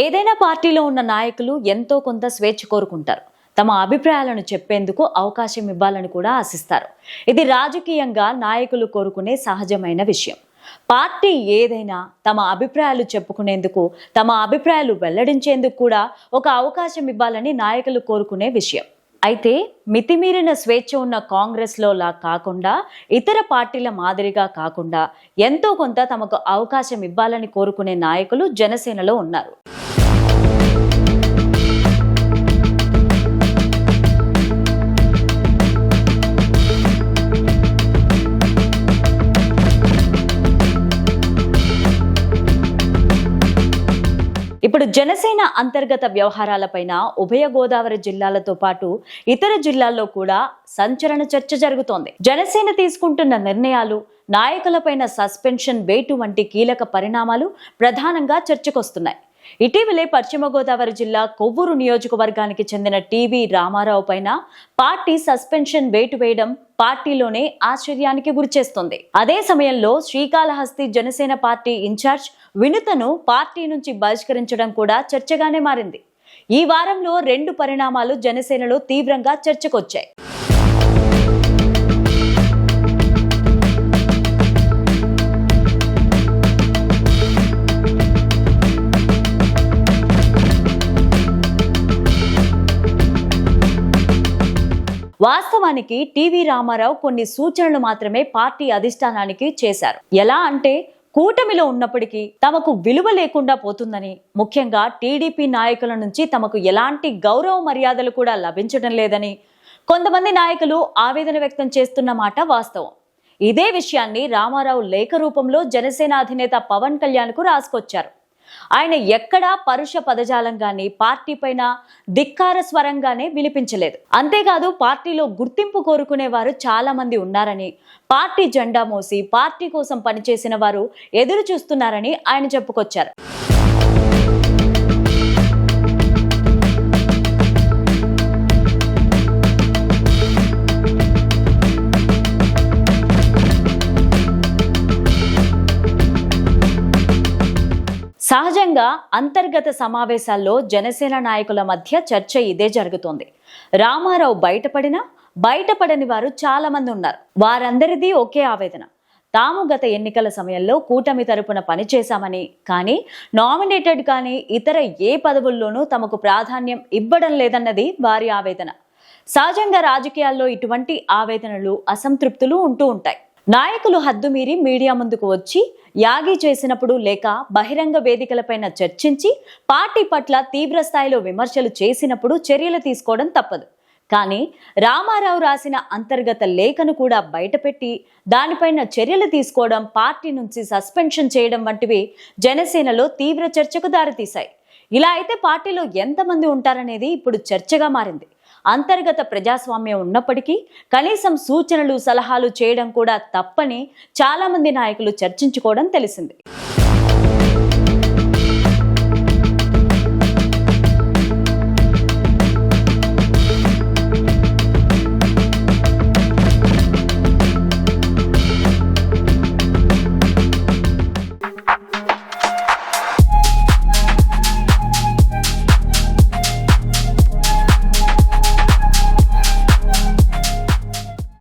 ఏదైనా పార్టీలో ఉన్న నాయకులు ఎంతో కొంత స్వేచ్ఛ కోరుకుంటారు. తమ అభిప్రాయాలను చెప్పేందుకు అవకాశం ఇవ్వాలని కూడా ఆశిస్తారు. ఇది రాజకీయంగా నాయకులు కోరుకునే సహజమైన విషయం. పార్టీ ఏదైనా తమ అభిప్రాయాలు చెప్పుకునేందుకు తమ అభిప్రాయాలు వెల్లడించేందుకు కూడా ఒక అవకాశం ఇవ్వాలని నాయకులు కోరుకునే విషయం. అయితే మితిమీరిన స్వేచ్ఛ ఉన్న కాంగ్రెస్లోలా కాకుండా ఇతర పార్టీల మాదిరిగా కాకుండా ఎంతో కొంత తమకు అవకాశం ఇవ్వాలని కోరుకునే నాయకులు జనసేనలో ఉన్నారు. ఇప్పుడు జనసేన అంతర్గత వ్యవహారాలపైన ఉభయ గోదావరి జిల్లాలతో పాటు ఇతర జిల్లాల్లో కూడా సంచలన చర్చ జరుగుతోంది. జనసేన తీసుకుంటున్న నిర్ణయాలు నాయకులపైన సస్పెన్షన్ వేటు వంటి కీలక పరిణామాలు ప్రధానంగా చర్చకొస్తున్నాయి. ఇటీవలే పశ్చిమ గోదావరి జిల్లా కొవ్వూరు నియోజకవర్గానికి చెందిన టీవీ రామారావు పైన పార్టీ సస్పెన్షన్ వేటు వేయడం పార్టీలోనే ఆశ్చర్యానికి గురిచేస్తుంది. అదే సమయంలో Srikalahasti Janasena party in charge వినుతను party నుంచి బహిష్కరించడం కూడా చర్చగానే మారింది. ఈ వారంలో రెండు పరిణామాలు జనసేనలో తీవ్రంగా చర్చకొచ్చాయి. వాస్తవానికి టీవీ రామారావు కొన్ని సూచనలు మాత్రమే పార్టీ అధిష్టానానికి చేశారు. ఎలా అంటే కూటమిలో ఉన్నప్పటికీ తమకు విలువ లేకుండా పోతుందని ముఖ్యంగా టీడీపీ నాయకుల నుంచి తమకు ఎలాంటి గౌరవ మర్యాదలు కూడా లభించడం లేదని కొంతమంది నాయకులు ఆవేదన వ్యక్తం చేస్తున్న మాట వాస్తవం. ఇదే విషయాన్ని రామారావు లేఖ రూపంలో జనసేన అధినేత పవన్ కళ్యాణ్కు రాసుకొచ్చారు. ఆయన ఎక్కడా పరుష పదజాలంగానే పార్టీ పైన ధిక్కార స్వరంగానే వినిపించలేదు. అంతేకాదు పార్టీలో గుర్తింపు కోరుకునే వారు చాలా మంది ఉన్నారని పార్టీ జెండా మోసి పార్టీ కోసం పనిచేసిన వారు ఎదురు చూస్తున్నారని ఆయన చెప్పుకొచ్చారు. సహజంగా అంతర్గత సమావేశాల్లో జనసేన నాయకుల మధ్య చర్చ ఇదే జరుగుతోంది. రామారావు బయటపడినా బయటపడని వారు చాలా మంది ఉన్నారు. వారందరిది ఒకే ఆవేదన. తాము గత ఎన్నికల సమయంలో కూటమి తరపున పనిచేశామని కానీ నామినేటెడ్ కానీ ఇతర ఏ పదవుల్లోనూ తమకు ప్రాధాన్యం ఇవ్వడం లేదన్నది వారి ఆవేదన. సహజంగా రాజకీయాల్లో ఇటువంటి ఆవేదనలు అసంతృప్తులు ఉంటూ ఉంటాయి. నాయకులు హద్దుమీరి మీడియా ముందుకు వచ్చి యాగి చేసినప్పుడు లేక బహిరంగ వేదికలపైన చర్చించి పార్టీ పట్ల తీవ్ర స్థాయిలో విమర్శలు చేసినప్పుడు చర్యలు తీసుకోవడం తప్పదు. కానీ రామారావు రాసిన అంతర్గత లేఖను కూడా బయటపెట్టి దానిపైన చర్యలు తీసుకోవడం పార్టీ నుంచి సస్పెన్షన్ చేయడం వంటివి జనసేనలో తీవ్ర చర్చకు దారితీశాయి. ఇలా అయితే పార్టీలో ఎంతమంది ఉంటారనేది ఇప్పుడు చర్చగా మారింది. అంతర్గత ప్రజాస్వామ్యం ఉన్నప్పటికీ కనీసం సూచనలు సలహాలు చేయడం కూడా తప్పని చాలామంది నాయకులు చర్చించుకోవడం తెలిసింది.